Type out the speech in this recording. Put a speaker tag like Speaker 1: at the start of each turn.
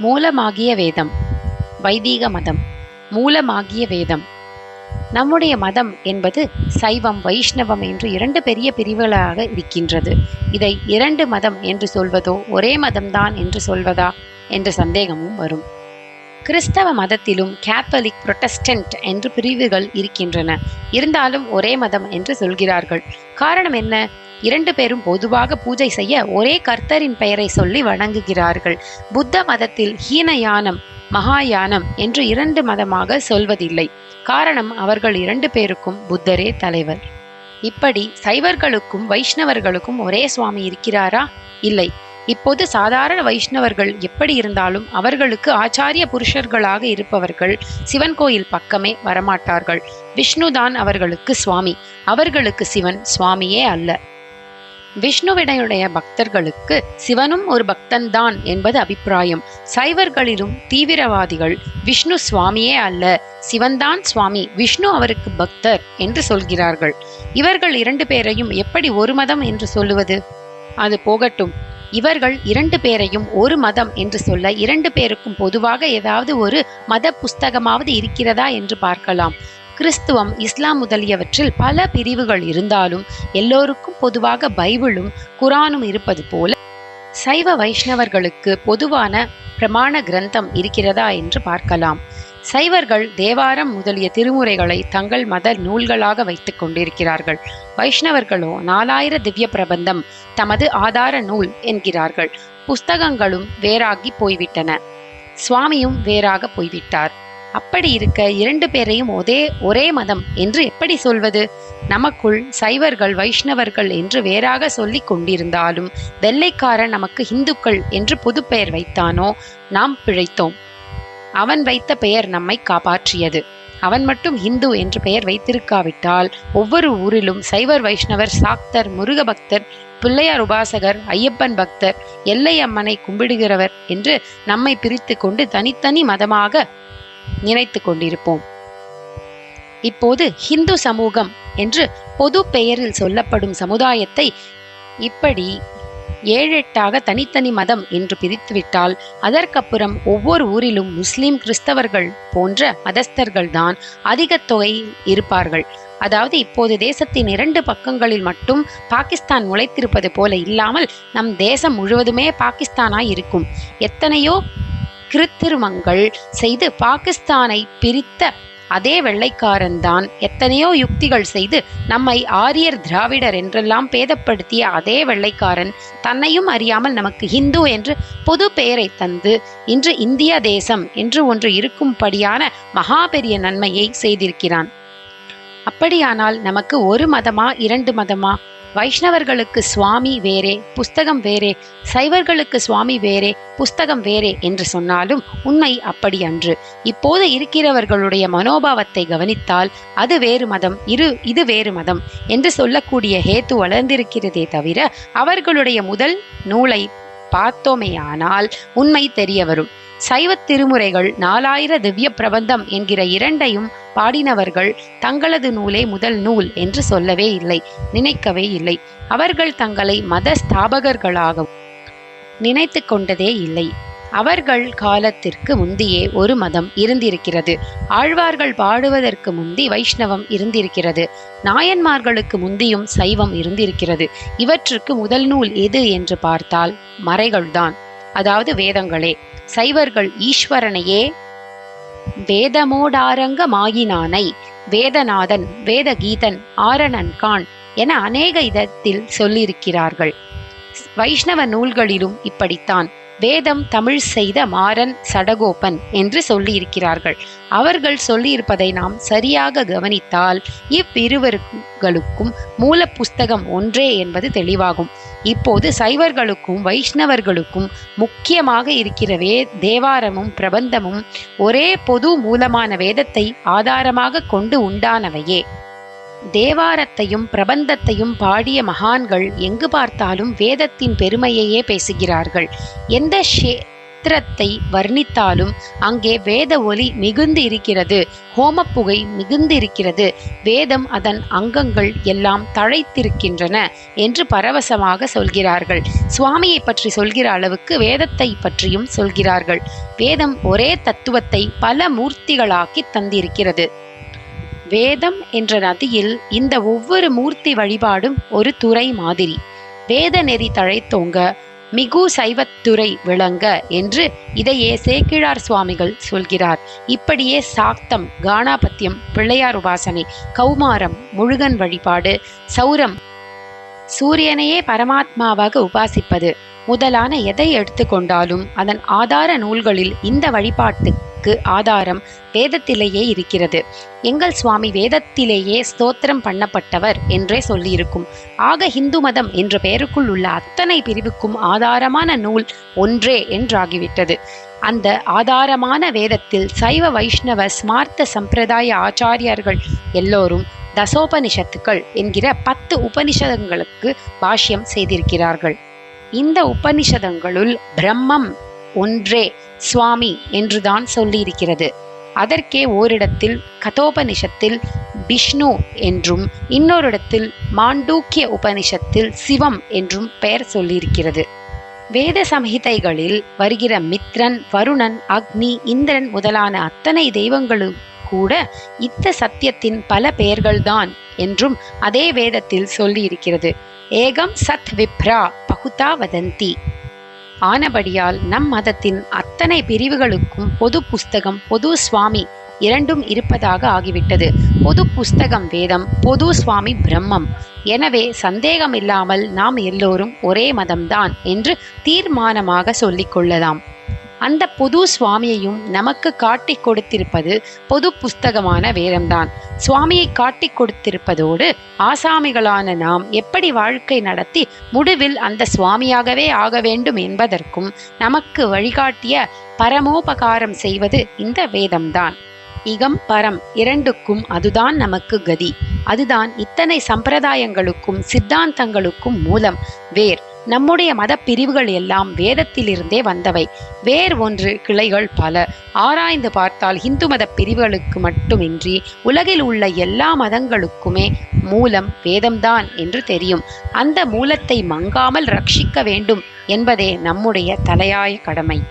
Speaker 1: மூலமாகிய வேதம். வைதீக மதம். மூலமாகிய வேதம். நம்முடைய மதம் என்பது சைவம் வைஷ்ணவம் என்று இரண்டு பெரிய பிரிவுகளாக இருக்கின்றது. இதை இரண்டு மதம் என்று சொல்வதோ ஒரே மதம்தான் என்று சொல்வதா என்ற சந்தேகமும் வரும். கிறிஸ்தவ மதத்திலும் கேத்தலிக் புரொட்டஸ்டன்ட் என்று பிரிவுகள் இருக்கின்றன. இருந்தாலும் ஒரே மதம் என்று சொல்கிறார்கள். காரணம் என்ன? இரண்டு பேரும் பொதுவாக பூஜை செய்ய ஒரே கர்த்தரின் பெயரை சொல்லி வணங்குகிறார்கள். புத்த மதத்தில் ஹீனயானம் மகாயானம் என்று இரண்டு மதமாக சொல்வதில்லை. காரணம் அவர்கள் இரண்டு பேருக்கும் புத்தரே தலைவர். இப்படி சைவர்களுக்கும் வைஷ்ணவர்களுக்கும் ஒரே சுவாமி இருக்கிறாரா? இல்லை. இப்போது சாதாரண வைஷ்ணவர்கள் எப்படி இருந்தாலும் அவர்களுக்கு ஆச்சாரிய புருஷர்களாக இருப்பவர்கள் சிவன் கோயில் பக்கமே வரமாட்டார்கள். விஷ்ணுதான் அவர்களுக்கு சுவாமி. அவர்களுக்கு சிவன் சுவாமியே அல்ல. விஷ்ணுவிடையுடைய பக்தர்களுக்கு சிவனும் ஒரு பக்தன்தான் என்பது அபிப்பிராயம். சைவர்களிலும் தீவிரவாதிகள் விஷ்ணு சுவாமியே அல்ல சிவன்தான் சுவாமி விஷ்ணு அவருக்கு பக்தர் என்று சொல்கிறார்கள். இவர்கள் இரண்டு பேரையும் எப்படி ஒரு மதம் என்று சொல்லுவது? அது போகட்டும். இவர்கள் இரண்டு பேரையும் ஒரு மதம் என்று சொல்ல இரண்டு பேருக்கும் பொதுவாக ஏதாவது ஒரு மத புஸ்தகமாவது இருக்கிறதா என்று பார்க்கலாம். கிறிஸ்துவம் இஸ்லாம் முதலியவற்றில் பல பிரிவுகள் இருந்தாலும் எல்லோருக்கும் பொதுவாக பைபிளும் குரானும் இருப்பது போல சைவ வைஷ்ணவர்களுக்கு பொதுவான பிரமாண கிரந்தம் இருக்கிறதா என்று பார்க்கலாம். சைவர்கள் தேவாரம் முதலிய திருமுறைகளை தங்கள் மத நூல்களாக வைத்துக் கொண்டிருக்கிறார்கள். வைஷ்ணவர்களோ நாலாயிர திவ்ய பிரபந்தம் தமது ஆதார நூல் என்கிறார்கள். புஸ்தகங்களும் வேறாகி போய்விட்டன. சுவாமியும் வேறாக போய்விட்டார். அப்படி இருக்க இரண்டு பேரையும் ஒரே ஒரே மதம் என்று எப்படி சொல்வது? நமக்குள் சைவர்கள் வைஷ்ணவர்கள் என்று வேறாக சொல்லிக் கொண்டிருந்தாலும் வெள்ளைக்காரன் நமக்கு இந்துக்கள் என்று புது பெயர் வைத்தானோ? நாம் பிழைத்தோம். அவன் வைத்த பெயர் நம்மை காப்பாற்றியது. அவன் மட்டும் இந்து என்று பெயர் வைத்திருக்காவிட்டால் ஒவ்வொரு ஊரிலும் சைவர் வைஷ்ணவர் சாக்தர் முருக பக்தர் பிள்ளையார் உபாசகர் ஐயப்பன் பக்தர் எல்லை அம்மனை கும்பிடுகிறவர் என்று நம்மை பிரித்து கொண்டு தனித்தனி மதமாக நினைத்து கொண்டிருப்போம். இப்போது ஹிந்து சமூகம் என்று பொது பெயரில் சொல்லப்படும் சமுதாயத்தை இப்படி ஏழெட்டாக தனித்தனி மதம் என்று பிரித்துவிட்டால் அதற்கப்புறம் ஒவ்வொரு ஊரிலும் முஸ்லிம் கிறிஸ்தவர்கள் போன்ற மதஸ்தர்கள் தான் அதிக தொகையில் இருப்பார்கள். அதாவது இப்போது தேசத்தின் இரண்டு பக்கங்களில் மட்டும் பாகிஸ்தான் முளைத்திருப்பது போல இல்லாமல் நம் தேசம் முழுவதுமே பாகிஸ்தானாய் இருக்கும். எத்தனையோ கிருத்திருமங்கள் செய்து பாகிஸ்தானை பிரித்த அதே வெள்ளைக்காரன்தான் எத்தனையோ யுக்திகள் செய்து நம்மை ஆரியர் திராவிடர் என்றெல்லாம் பேதப்படுத்திய அதே வெள்ளைக்காரன் தன்னையும் அறியாமல் நமக்கு ஹிந்து என்று பொது பெயரை தந்து இன்று இந்திய தேசம் என்று ஒன்று இருக்கும்படியான மகா பெரிய நன்மையை செய்திருக்கிறான். அப்படியானால் நமக்கு ஒரு மதமா இரண்டு மதமா? வைஷ்ணவர்களுக்கு சுவாமி வேறே புஸ்தகம் வேறே சைவர்களுக்கு சுவாமி வேறே புஸ்தகம் வேறே என்று சொன்னாலும் உண்மை அப்படி அன்று. இப்போது இருக்கிறவர்களுடைய மனோபாவத்தை கவனித்தால் அது வேறு மதம் இரு இது வேறு மதம் என்று சொல்லக்கூடிய ஹேத்து வளர்ந்திருக்கிறதே தவிர அவர்களுடைய முதல் நூலை பார்த்தோமேயானால் உண்மை தெரிய வரும். சைவ திருமுறைகள் நாலாயிர திவ்ய பிரபந்தம் என்கிற இரண்டையும் பாடினவர்கள் தங்களது நூலே முதல் நூல் என்று சொல்லவே இல்லை நினைக்கவே இல்லை. அவர்கள் தங்களை மத ஸ்தாபகர்களாக நினைத்து கொண்டதே இல்லை. அவர்கள் காலத்திற்கு முந்தியே ஒரு மதம் இருந்திருக்கிறது. ஆழ்வார்கள் பாடுவதற்கு முந்தி வைஷ்ணவம் இருந்திருக்கிறது. நாயன்மார்களுக்கு முந்தியும் சைவம் இருந்திருக்கிறது. இவற்றுக்கு முதல் நூல் எது என்று பார்த்தால் மறைகள்தான். அதாவது வேதங்களே சைவர்கள் ஈஸ்வரனையே வேதமோடாரங்க மாயினானை வேதநாதன் வேதகீதன் ஆரணன்கான் என அநேக இதத்தில் சொல்லியிருக்கிறார்கள். வைஷ்ணவ நூல்களிலும் இப்படித்தான். வேதம் தமிழ் செய்த மாறன் சடகோபன் என்று சொல்லியிருக்கிறார்கள். அவர்கள் சொல்லியிருப்பதை நாம் சரியாக கவனித்தால் இவ்விருவர்களுக்கும் மூல புஸ்தகம் ஒன்றே என்பது தெளிவாகும். இப்போது சைவர்களுக்கும் வைஷ்ணவர்களுக்கும் முக்கியமாக இருக்கிறவே தேவாரமும் பிரபந்தமும் ஒரே பொது மூலமான வேதத்தை ஆதாரமாக கொண்டு உண்டானவையே. தேவாரத்தையும் பிரபந்தத்தையும் பாடிய மகான்கள் எங்கு பார்த்தாலும் வேதத்தின் பெருமையையே பேசுகிறார்கள். எந்த க்ஷேத்திரத்தை வர்ணித்தாலும் அங்கே வேத ஒலி மிகுந்து இருக்கிறது. ஹோமப்புகை மிகுந்து இருக்கிறது. வேதம் அதன் அங்கங்கள் எல்லாம் தழைத்திருக்கின்றன என்று பரவசமாக சொல்கிறார்கள். சுவாமியை பற்றி சொல்கிற அளவுக்கு வேதத்தை பற்றியும் சொல்கிறார்கள். வேதம் ஒரே தத்துவத்தை பல மூர்த்திகளாக்கி தந்திருக்கிறது. வேதம் என்ற நதியில் இந்த ஒவ்வொரு மூர்த்தி வழிபாடும் ஒரு துறை மாதிரி. வேத நெறி தழைத்தோங்க மிகு சைவத்துறை விளங்க என்று இதையே சேக்கிழார் சுவாமிகள் சொல்கிறார். இப்படியே சாக்தம் கானாபத்தியம் பிள்ளையார் உபாசனை கௌமாரம் முழுகன் வழிபாடு சௌரம் சூரியனையே பரமாத்மாவாக உபாசிப்பது முதலான எதை எடுத்துக்கொண்டாலும் அதன் ஆதார நூல்களில் இந்த வழிபாட்டு வழிபாட்டுக்கு ஆதாரம் வேதத்திலேயே இருக்கிறது. எங்கள் சுவாமி வேதத்திலேயே ஸ்தோத்திரம் பண்ணப்பட்டவர் என்றே சொல்லியிருக்கும். ஆக இந்து மதம் என்ற பெயருக்குள் உள்ள அத்தனை பிரிவுக்கும் ஆதாரமான நூல் ஒன்றே என்றாகிவிட்டது. அந்த ஆதாரமான வேதத்தில் சைவ வைஷ்ணவ ஸ்மார்த்த சம்பிரதாய ஆச்சாரியர்கள் எல்லோரும் தசோபனிஷத்துக்கள் என்கிற பத்து உபனிஷதங்களுக்கு பாஷ்யம் செய்திருக்கிறார்கள். இந்த உபனிஷதங்களுள் பிரம்மம் ஒன்றே சுவாமி என்றுதான் சொல்லியிருக்கிறது. அதற்கே ஓரிடத்தில் கதோபனிஷத்தில் விஷ்ணு என்றும் இன்னொரிடத்தில் மாண்டூக்கிய உபனிஷத்தில் சிவம் என்றும் பெயர் சொல்லியிருக்கிறது. வேத சம்ஹிதைகளில் வருகிற மித்ரன் வருணன் அக்னி இந்திரன் முதலான அத்தனை தெய்வங்களும் கூட இத்த சத்தியத்தின் பல பெயர்கள்தான் என்றும் அதே வேதத்தில் சொல்லியிருக்கிறது. ஏகம் சத் விப்ரா பகுதா வதந்தி. ஆனபடியால் நம் மதத்தின் அத்தனை பிரிவுகளுக்கும் பொது புஸ்தகம் பொது சுவாமி இரண்டும் இருப்பதாக ஆகிவிட்டது. பொது புஸ்தகம் வேதம் பொது சுவாமி பிரம்மம். எனவே சந்தேகமில்லாமல் நாம் எல்லோரும் ஒரே மதம்தான் என்று தீர்மானமாக சொல்லிக்கொள்ளலாம் அந்த புது சுவாமியையும் நமக்கு காட்டிக் கொடுத்திருப்பது பொது புஸ்தகமான வேதம்தான். சுவாமியை காட்டிக் கொடுத்திருப்பதோடு ஆசாமிகளான நாம் எப்படி வாழ்க்கை நடத்தி முடிவில் அந்த சுவாமியாகவே ஆக வேண்டும் என்பதற்கும் நமக்கு வழிகாட்டிய பரமோபகாரம் செய்வது இந்த வேதம்தான். இகம் பரம் இரண்டுக்கும் அதுதான் நமக்கு கதி. அதுதான் இத்தனை சம்பிரதாயங்களுக்கும் சித்தாந்தங்களுக்கும் மூலம் வேர். நம்முடைய மத பிரிவுகள் எல்லாம் வேதத்திலிருந்தே வந்தவை. வேர் ஒன்று கிளைகள் பல. ஆராய்ந்து பார்த்தால் இந்து மத பிரிவுகளுக்கு மட்டுமின்றி உலகில் உள்ள எல்லா மதங்களுக்குமே மூலம் வேதம்தான் என்று தெரியும். அந்த மூலத்தை மங்காமல் ரட்சிக்க வேண்டும் என்பதே நம்முடைய தலையாய கடமை.